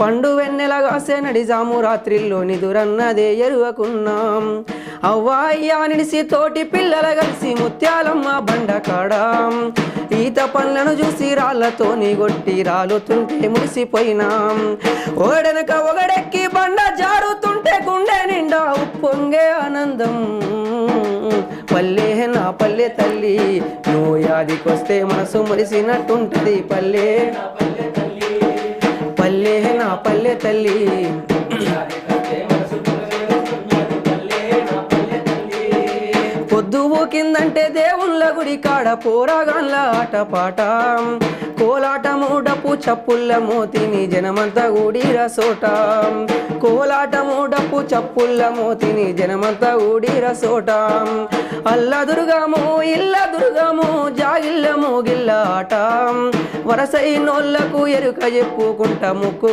పండు వెన్నెల కాసే నడిజాము రాత్రిల్లో నిదురన్నదే ఎరువకున్నాం. అవ్వాయ్యా నిడిసి తోటి పిల్లల కలిసి ముత్యాలమ్మ బండ కాడా. ఈత పండ్లను చూసి రాళ్ళతోని కొట్టి రాలుతుంటే మురిసిపోయినాం. ఓడనక ఒకడెక్కి బండ జారుతుంటే గుండె నిండా ఉప్పొంగే ఆనందం. పల్లె నా పల్లె తల్లి నువ్వు యాదికొస్తే మనసు మురిసినట్టుంటది పల్లె పల్లె. పల్లె తల్లి. పొద్దు కిందంటే దేవుళ్ళ గుడి కాడ పోరాగాన్ల ఆట పాట. కోలాటము డప్పు చప్పుళ్ళ మోతిని జనమంతా ఊడి సోట. కోలాటము డప్పు చప్పుళ్ళ మోతిని జనమంతా ఊడి సోట. అల్ల దుర్గము ఇల్ల దుర్గము జాగిల్ల మోగిల్ల ఆట. వరసైనోళ్ళకు ఎరుక చెప్పుకుంటా ముక్కు